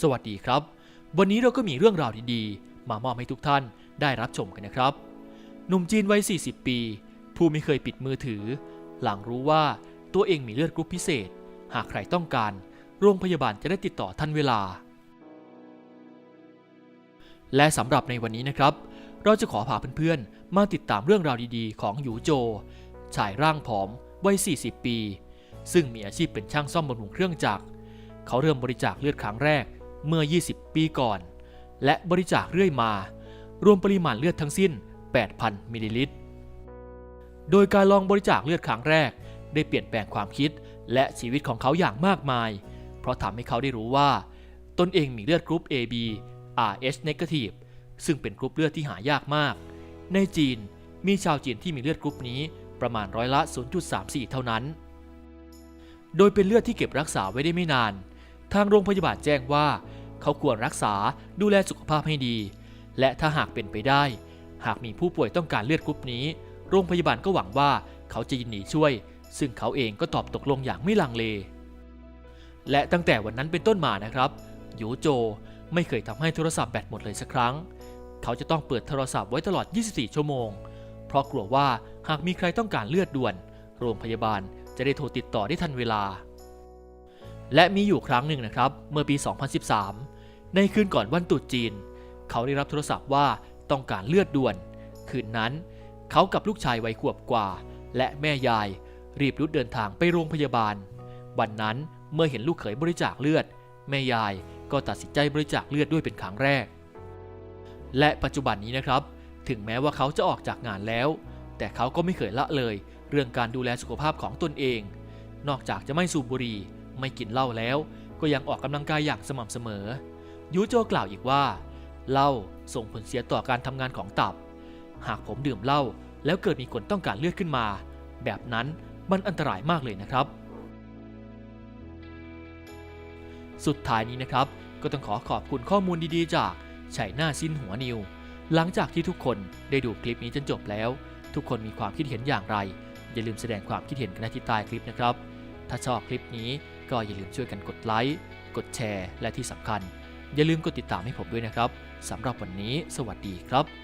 สวัสดีครับ วันนี้เราก็มีเรื่องราวดีๆ มามอบให้ทุกท่านได้รับชมกันนะครับ หนุ่มจีนวัย 40 ปี ผู้ไม่เคยปิดมือถือ หลังรู้ว่าตัวเองมีเลือดกรุ๊ปพิเศษ หากใครต้องการ โรงพยาบาลจะได้ติดต่อทันเวลา และสำหรับในวันนี้นะครับ เราจะขอพาเพื่อนๆ มาติดตามเรื่องราวดีๆ ของหยูโจ ชายร่างผอมวัย 40 ปี ซึ่งมีอาชีพเป็นช่างซ่อมบำรุงเครื่องจักร เขาเริ่มบริจาคเลือดครั้งแรก เมื่อ 20 ปีก่อน และบริจาคเรื่อยมา รวมปริมาณเลือดทั้งสิ้น 8,000 มิลลิลิตร โดยการลองบริจาคเลือดครั้งแรก ได้เปลี่ยนแปลงความคิดและชีวิตของเขาอย่างมากมาย เพราะทำให้เขาได้รู้ว่า ตนเองมีเลือดกรุ๊ป AB RH negative ซึ่งเป็นกรุ๊ปเลือดที่หายากมาก ในจีนมีชาวจีนที่มีเลือดกรุ๊ปนี้ประมาณร้อยละ 0.34 เท่านั้น โดยเป็นเลือดที่เก็บรักษาไว้ได้ไม่นาน ทางโรงพยาบาลแจ้งว่า เขาควรรักษาดูแลสุขภาพให้ดี และถ้าหากเป็นไปได้ หากมีผู้ป่วยต้องการเลือดกรุ๊ปนี้ โรงพยาบาลก็หวังว่าเขาจะยินดีช่วย ซึ่งเขาเองก็ตอบตกลงอย่างไม่ลังเล และตั้งแต่วันนั้นเป็นต้นมานะครับหยูโจไม่เคยทำให้โทรศัพท์แบตหมดเลยสักครั้ง เขาจะต้องเปิดโทรศัพท์ไว้ตลอด 24 ชั่วโมง เพราะกลัวว่าหากมีใครต้องการเลือดด่วน โรงพยาบาลจะได้โทรติดต่อได้ทันเวลา และมีอยู่ครั้งหนึ่งนะครับ เมื่อปี 2013 ในคืนก่อนวันตรุษจีน เขาได้รับโทรศัพท์ว่าต้องการเลือดด่วน คืนนั้น เขากับลูกชายวัยขวบกว่า และแม่ยาย รีบรุดเดินทางไปโรงพยาบาล วันนั้นเมื่อเห็นลูกเขยบริจาคเลือด แม่ยายก็ตัดสินใจบริจาคเลือดด้วยเป็นครั้งแรก และปัจจุบันนี้นะครับ ถึงแม้ว่าเขาจะออกจากงานแล้ว แต่เขาก็ไม่เคยละเลย เรื่องการดูแลสุขภาพของตนเอง นอกจากจะไม่สูบบุหรี่ไม่กินเหล้าแล้ว ก็ยังออกกำลังกายอย่างสม่ำเสมอ ยูโจกล่าวอีกว่าเหล้าส่งผลเสียต่อการทำงานของตับ หากผมดื่มเหล้าแล้วเกิดมีคนต้องการเลือดขึ้นมา แบบนั้นมันอันตรายมากเลยนะครับ สุดท้ายนี้นะครับ ก็ต้องขอขอบคุณข้อมูลดีๆ จากไฉหน้าซินหัวนิว หลังจากที่ทุกคนได้ดูคลิปนี้จนจบแล้ว ทุกคนมีความคิดเห็นอย่างไร อย่าลืมแสดงความคิดเห็นกันได้ที่ใต้คลิปนะครับ ถ้าชอบคลิปนี้ก็อย่าลืมช่วยกันกดไลค์ กดแชร์ และที่สำคัญ อย่าลืมกดติดตามให้ผมด้วยนะครับสำหรับวันนี้ สวัสดีครับ